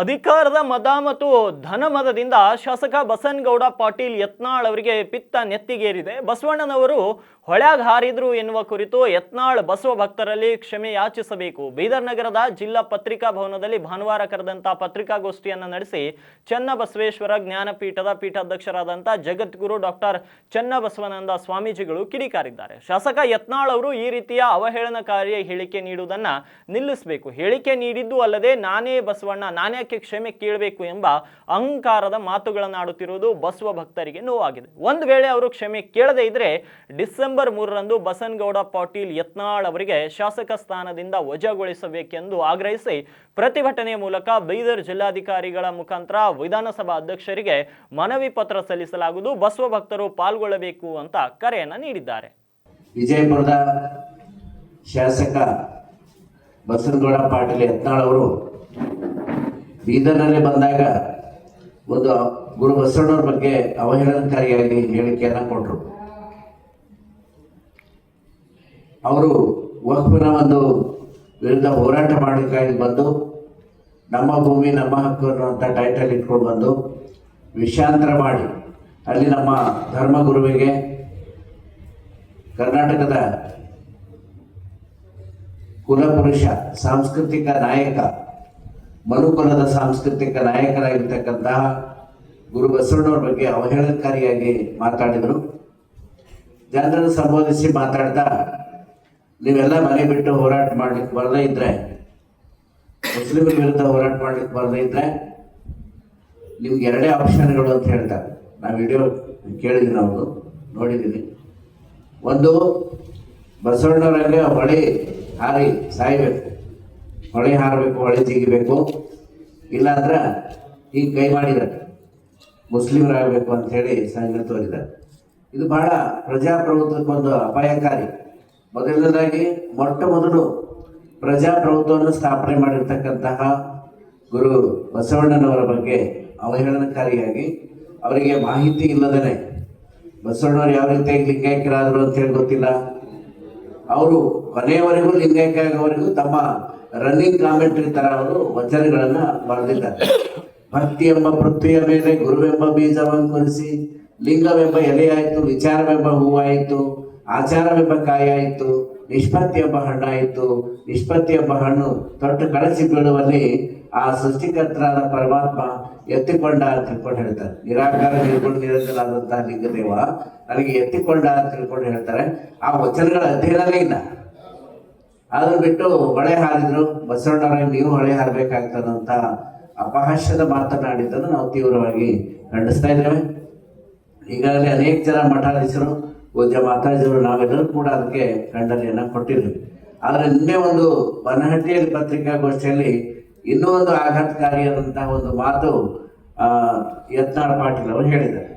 ಅಧಿಕಾರದ ಮದ ಮತ್ತು ಧನಮದದಿಂದ ಶಾಸಕ ಬಸನ್ಗೌಡ ಪಾಟೀಲ್ ಯತ್ನಾಳ್ ಅವರಿಗೆ ಪಿತ್ತ ನೆತ್ತಿಗೇರಿದೆ. ಬಸವಣ್ಣನವರು ಹೊಳ್ಯಾಗ ಹಾರಿದ್ರು ಎನ್ನುವ ಕುರಿತು ಯತ್ನಾಳ್ ಬಸವ ಭಕ್ತರಲ್ಲಿ ಕ್ಷಮೆ ಯಾಚಿಸಬೇಕು. ಬೀದರ್ ನಗರದ ಜಿಲ್ಲಾ ಪತ್ರಿಕಾ ಭವನದಲ್ಲಿ ಭಾನುವಾರ ಕರೆದಂತಹ ಪತ್ರಿಕಾಗೋಷ್ಠಿಯನ್ನು ನಡೆಸಿ ಚನ್ನಬಸವೇಶ್ವರ ಜ್ಞಾನಪೀಠದ ಪೀಠಾಧ್ಯಕ್ಷರಾದಂಥ ಜಗದ್ಗುರು ಡಾಕ್ಟರ್ ಚನ್ನಬಸವನಂದ ಸ್ವಾಮೀಜಿಗಳು ಕಿಡಿಕಾರಿದ್ದಾರೆ. ಶಾಸಕ ಯತ್ನಾಳ್ ಅವರು ಈ ರೀತಿಯ ಅವಹೇಳನಕಾರಿ ಹೇಳಿಕೆ ನೀಡುವುದನ್ನ ನಿಲ್ಲಿಸಬೇಕು. ಹೇಳಿಕೆ ನೀಡಿದ್ದು ಅಲ್ಲದೆ ನಾನೇ ಬಸವಣ್ಣ ಕ್ಷಮೆ ಕೇಳಬೇಕು ಎಂಬ ಅಹಂಕಾರದ ಮಾತುಗಳನ್ನಾಡುತ್ತಿರುವುದು ಬಸವ ಭಕ್ತರಿಗೆ ನೋವಾಗಿದೆ. ಒಂದು ವೇಳೆ ಅವರು ಕ್ಷಮೆ ಕೇಳದೇ ಇದ್ರೆ ಡಿಸೆಂಬರ್ ಮೂರರಂದು ಬಸನಗೌಡ ಪಾಟೀಲ್ ಯತ್ನಾಳ್ ಅವರಿಗೆ ಶಾಸಕ ಸ್ಥಾನದಿಂದ ವಜಾಗೊಳಿಸಬೇಕೆಂದು ಆಗ್ರಹಿಸಿ ಪ್ರತಿಭಟನೆ ಮೂಲಕ ಬೀದರ್ ಜಿಲ್ಲಾಧಿಕಾರಿಗಳ ಮುಖಾಂತರ ವಿಧಾನಸಭಾ ಅಧ್ಯಕ್ಷರಿಗೆ ಮನವಿ ಪತ್ರ ಸಲ್ಲಿಸಲಾಗುವುದು. ಬಸವ ಭಕ್ತರು ಪಾಲ್ಗೊಳ್ಳಬೇಕು ಅಂತ ಕರೆಯನ್ನ ನೀಡಿದ್ದಾರೆ. ವಿಜಯಪುರದ ಶಾಸಕ ಬಸನಗೌಡ ಪಾಟೀಲ್ ಯತ್ನಾಳ್ ಅವರು ಬೀದರ್ನಲ್ಲಿ ಬಂದಾಗ ಒಂದು ಗುರು ಬಸವಣ್ಣವ್ರ ಬಗ್ಗೆ ಅವಹೇಳನಕಾರಿಯಾಗಿ ಹೇಳಿಕೆಯನ್ನು ಕೊಟ್ಟರು ಅವರು ವಕ್ಫಿನ ಒಂದು ವಿರುದ್ಧ ಹೋರಾಟ ಮಾಡಲಿಕ್ಕಾಗಿ ಬಂದು ನಮ್ಮ ಭೂಮಿ, ನಮ್ಮ ಹಕ್ಕು ಅನ್ನುವಂಥ ಟೈಟಲ್ ಇಟ್ಕೊಂಡು ಬಂದು ವಿಷಾಂತರ ಮಾಡಿ ಅಲ್ಲಿ ನಮ್ಮ ಧರ್ಮಗುರುವಿಗೆ ಕರ್ನಾಟಕದ ಕುಲಪುರುಷ, ಸಾಂಸ್ಕೃತಿಕ ನಾಯಕ ಮನುಕುಲದ ಸಾಂಸ್ಕೃತಿಕ ನಾಯಕರಾಗಿರ್ತಕ್ಕಂತಹ ಗುರು ಬಸವಣ್ಣವ್ರ ಬಗ್ಗೆ ಅವಹೇಳನಕಾರಿಯಾಗಿ ಮಾತಾಡಿದರು. ಜನರನ್ನು ಸಂಬೋಧಿಸಿ ಮಾತಾಡ್ತಾ ನೀವೆಲ್ಲ ಮನೆ ಬಿಟ್ಟು ಹೋರಾಟ ಮಾಡ್ಲಿಕ್ಕೆ ಬರದೇ ಇದ್ರೆ, ಮುಸ್ಲಿಮರ ವಿರುದ್ಧ ಹೋರಾಟ ಮಾಡ್ಲಿಕ್ಕೆ ಬರದೇ ಇದ್ರೆ ನಿಮ್ಗೆ ಎರಡೇ ಆಪ್ಷನ್ಗಳು ಅಂತ ಹೇಳ್ತಾರೆ. ನಾವು ವಿಡಿಯೋ ಕೇಳಿದ್ದೀನಿ ನಾವು ನೋಡಿದ್ದೀನಿ ಒಂದು, ಬಸವಣ್ಣವರಂಗೆ ಹೊಳೆ ಹಾರಿ ಸಾಯ್ಬೇಕು. ಹೊಳೆ ಹಾರಬೇಕು, ಹೊಳೆ ತೆಗಿಬೇಕು. ಇಲ್ಲಾಂದ್ರೆ ಈಗ ಕೈ ಮಾಡಿದ್ದಾರೆ. ಮುಸ್ಲಿಮರಾಗಬೇಕು ಅಂತ ಹೇಳಿ ಸಂಘ ತೋರಿದ್ದಾರೆ. ಇದು ಬಹಳ ಪ್ರಜಾಪ್ರಭುತ್ವಕ್ಕೊಂದು ಅಪಾಯಕಾರಿ. ಮೊದಲನೇದಾಗಿ, ಮೊಟ್ಟ ಮೊದಲು ಪ್ರಜಾಪ್ರಭುತ್ವವನ್ನು ಸ್ಥಾಪನೆ ಮಾಡಿರ್ತಕ್ಕಂತಹ ಗುರು ಬಸವಣ್ಣನವರ ಬಗ್ಗೆ ಅವಹೇಳನಕಾರಿಯಾಗಿ ಅವರಿಗೆ ಮಾಹಿತಿ ಇಲ್ಲದೇ ಬಸವಣ್ಣವ್ರು ಯಾವ ರೀತಿಯಾಗಿ ಲಿಂಗೈಕ್ಯರಾದರು ಅಂತ ಹೇಳಿ ಗೊತ್ತಿಲ್ಲ. ಅವರು ಕೊನೆಯವರೆಗೂ ಲಿಂಗೈಕ್ಯ ತಮ್ಮ ರನ್ನಿಂಗ್ ಕಾಮೆಂಟ್ರಿ ತರ ಅವರು ವಚನಗಳನ್ನ ಬರೆದಿದ್ದಾರೆ. ಭಕ್ತಿ ಎಂಬ ಪೃಥ್ವಿಯ ಮೇಲೆ, ಗುರುವೆಂಬ ಬೀಜವನ್ನು ಕುರಿಸಿ, ಲಿಂಗವೆಂಬ ಎಲೆಯಾಯಿತು, ವಿಚಾರವೆಂಬ ಹೂವಾಯಿತು, ಆಚಾರವೆಂಬ ಕಾಯಾಯಿತು ನಿಷ್ಪತ್ತಿ ಎಂಬ ಹಣ್ಣಾಯಿತು ನಿಷ್ಪತ್ತಿ ಎಂಬ ಹಣ್ಣು ತೊಟ್ಟು ಕಳಚಿ ಬೀಳುವಲ್ಲಿ ಆ ಸೃಷ್ಟಿಕರ್ತರಾದ ಪರಮಾತ್ಮ ಎತ್ತಿಕೊಂಡ ಅಂತ ತಿಳ್ಕೊಂಡು ಹೇಳ್ತಾರೆ. ನಿರಾಕಾರ ನಿರ್ಗುಣ ನಿರಂತರಾದಂತಹ ಲಿಂಗದೇವ ನನಗೆ ಎತ್ತಿಕೊಂಡ ಅಂತ ತಿಳ್ಕೊಂಡು ಹೇಳ್ತಾರೆ. ಆ ವಚನಗಳ ಅಧ್ಯಯನವೇ ಇಲ್ಲ. ಅದನ್ನು ಬಿಟ್ಟು ಹೊಳೆ ಹಾರಿದ್ರು. ಬಸವಣ್ಣವರಾಗಿ ನೀವು ಹೊಳೆ ಹಾರಬೇಕಾಗ್ತದಂತ ಅಪಹಾಸ್ಯದ ಮಾತನಾಡಿದ್ದನ್ನು ನಾವು ತೀವ್ರವಾಗಿ ಖಂಡಿಸ್ತಾ ಇದ್ದೇವೆ. ಈಗಾಗಲೇ ಅನೇಕ ಜನ ಮಠಾಧೀಶರು ಪೂಜ್ಯ ಮಾತಾಜಿಯವರು ನಾವೆಲ್ಲರೂ ಕೂಡ ಅದಕ್ಕೆ ಖಂಡನೆಯನ್ನ ಕೊಟ್ಟಿದ್ವಿ. ಆದರೆ ನಿನ್ನೆ ಒಂದು ಬನಹಟ್ಟಿಯಲ್ಲಿ ಪತ್ರಿಕಾಗೋಷ್ಠಿಯಲ್ಲಿ ಇನ್ನೂ ಒಂದು ಆಘಾತಕಾರಿಯಾದಂತಹ ಒಂದು ಮಾತು ಯತ್ನಾಳ್ ಪಾಟೀಲ್ ಅವರು ಹೇಳಿದ್ದಾರೆ.